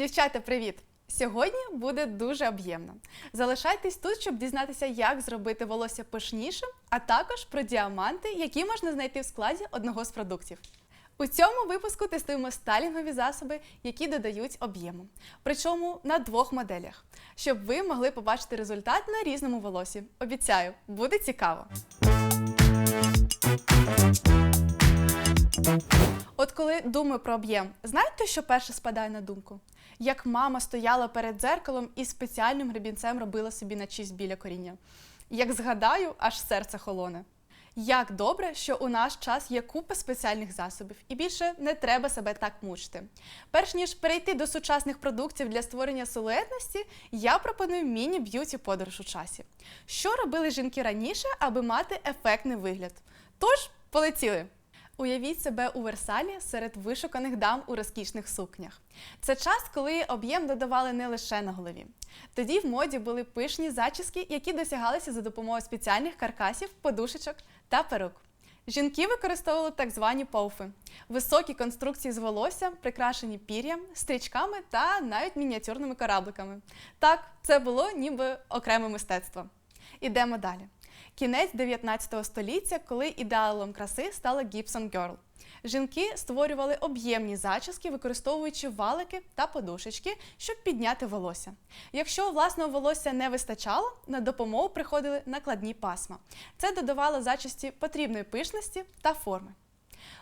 Дівчата, привіт! Сьогодні буде дуже об'ємно. Залишайтесь тут, щоб дізнатися, як зробити волосся пишнішим, а також про діаманти, які можна знайти в складі одного з продуктів. У цьому випуску тестуємо стайлінгові засоби, які додають об'єму. Причому на двох моделях, щоб ви могли побачити результат на різному волосі. Обіцяю, буде цікаво. От коли думаю про об'єм, знаєте, що перше спадає на думку? Як мама стояла перед дзеркалом і спеціальним гребінцем робила собі на чість біля коріння. Як згадаю, аж серце холоне. Як добре, що у наш час є купа спеціальних засобів, і більше не треба себе так мучити. Перш ніж перейти до сучасних продуктів для створення силуетності, я пропоную міні-б'юті подорож у часі. Що робили жінки раніше, аби мати ефектний вигляд? Тож, полетіли! Уявіть себе у Версалі серед вишуканих дам у розкішних сукнях. Це час, коли об'єм додавали не лише на голові. Тоді в моді були пишні зачіски, які досягалися за допомогою спеціальних каркасів, подушечок та перук. Жінки використовували так звані повфи високі конструкції з волосся, прикрашені пір'ям, стрічками та навіть мініатюрними корабликами. Так, це було ніби окреме мистецтво. Ідемо далі. Кінець 19 століття, коли ідеалом краси стала Gibson Girl. Жінки створювали об'ємні зачіски, використовуючи валики та подушечки, щоб підняти волосся. Якщо власного волосся не вистачало, на допомогу приходили накладні пасма. Це додавало зачісті потрібної пишності та форми.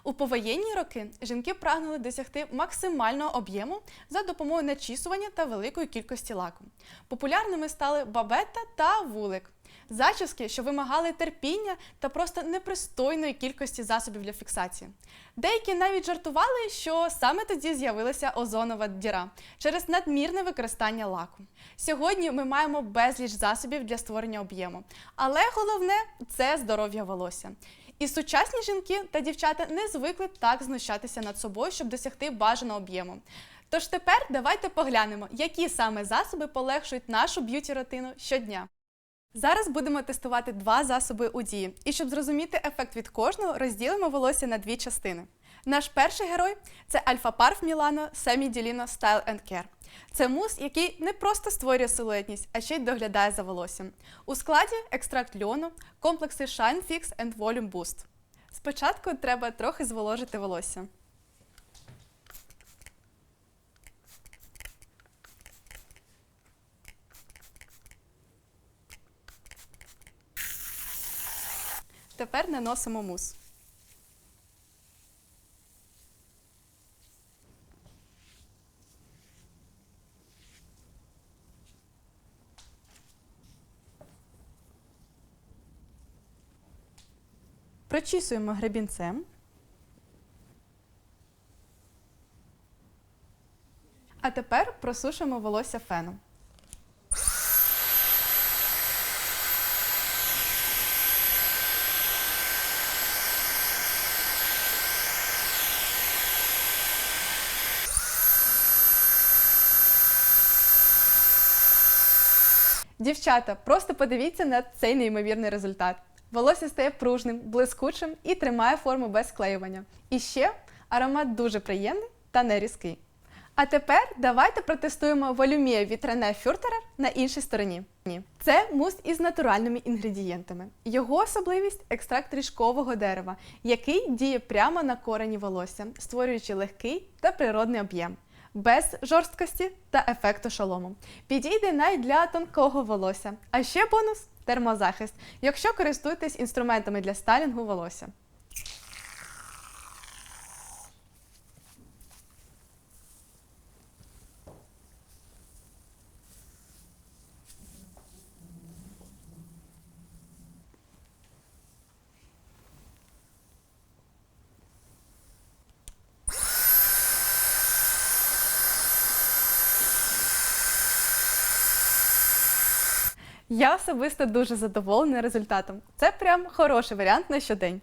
У повоєнні роки жінки прагнули досягти максимального об'єму за допомогою начісування та великої кількості лаку. Популярними стали бабета та вулик. Зачіски, що вимагали терпіння та просто непристойної кількості засобів для фіксації. Деякі навіть жартували, що саме тоді з'явилася озонова діра через надмірне використання лаку. Сьогодні ми маємо безліч засобів для створення об'єму, але головне це здоров'я волосся. І сучасні жінки та дівчата не звикли так знущатися над собою, щоб досягти бажаного об'єму. Тож тепер давайте поглянемо, які саме засоби полегшують нашу б'юті-рутину щодня. Зараз будемо тестувати два засоби у дії. І щоб зрозуміти ефект від кожного, розділимо волосся на дві частини. Наш перший герой це Альфа Парф Мілано Семі Діліно Style and Care. Це мус, який не просто створює силуетність, а ще й доглядає за волоссям. У складі екстракт льону, комплекси Shine Fix and Volume Boost. Спочатку треба трохи зволожити волосся. Тепер наносимо мус. Прочісуємо гребінцем. А тепер просушимо волосся феном. Дівчата, просто подивіться на цей неймовірний результат. Волосся стає пружним, блискучим і тримає форму без склеювання. І ще аромат дуже приємний та не різкий. А тепер давайте протестуємо волюмія від Рене Фюртерер на іншій стороні. Це мус із натуральними інгредієнтами. Його особливість екстракт ріжкового дерева, який діє прямо на корені волосся, створюючи легкий та природний об'єм. Без жорсткості та ефекту шолому. Підійде навіть для тонкого волосся. А ще бонус термозахист, якщо користуєтесь інструментами для стайлінгу волосся. Я особисто дуже задоволена результатом. Це прям хороший варіант на щодень.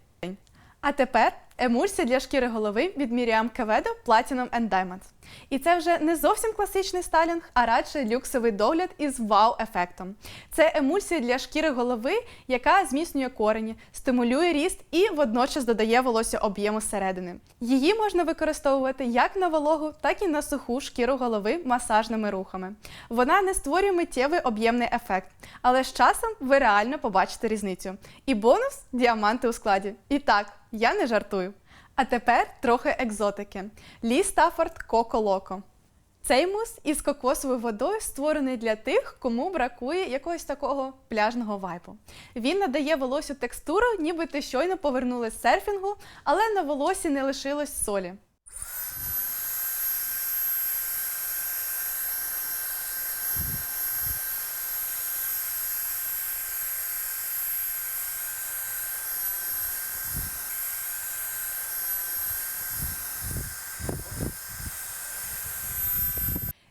А тепер емульсія для шкіри голови від Miriam Кеведо Platinum and Diamonds. І це вже не зовсім класичний стайлінг, а радше люксовий догляд із вау-ефектом. Це емульсія для шкіри голови, яка зміцнює корені, стимулює ріст і водночас додає волосся об'єму зсередини. Її можна використовувати як на вологу, так і на суху шкіру голови масажними рухами. Вона не створює миттєвий об'ємний ефект, але з часом ви реально побачите різницю. І бонус діаманти у складі. І так, я не жартую. А тепер трохи екзотики. Лі Стаффорд Коко Локо. Цей мус із кокосовою водою створений для тих, кому бракує якогось такого пляжного вайбу. Він надає волосю текстуру, ніби ти щойно повернули з серфінгу, але на волосі не лишилось солі.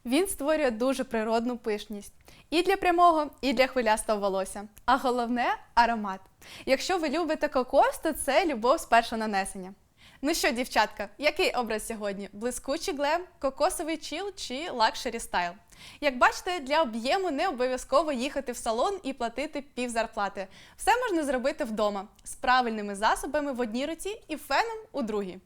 Він створює дуже природну пишність і для прямого, і для хвилястого волосся. А головне аромат. Якщо ви любите кокос, то це любов з першого нанесення. Ну що, дівчатка, який образ сьогодні? Блискучий глем, кокосовий чіл чи лакшері стайл? Як бачите, для об'єму не обов'язково їхати в салон і платити пів зарплати. Все можна зробити вдома з правильними засобами в одній руці і феном у другій.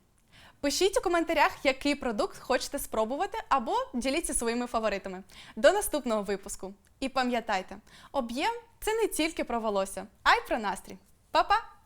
Пишіть у коментарях, який продукт хочете спробувати, або діліться своїми фаворитами. До наступного випуску. І пам'ятайте, об'єм це не тільки про волосся, а й про настрій. Па-па!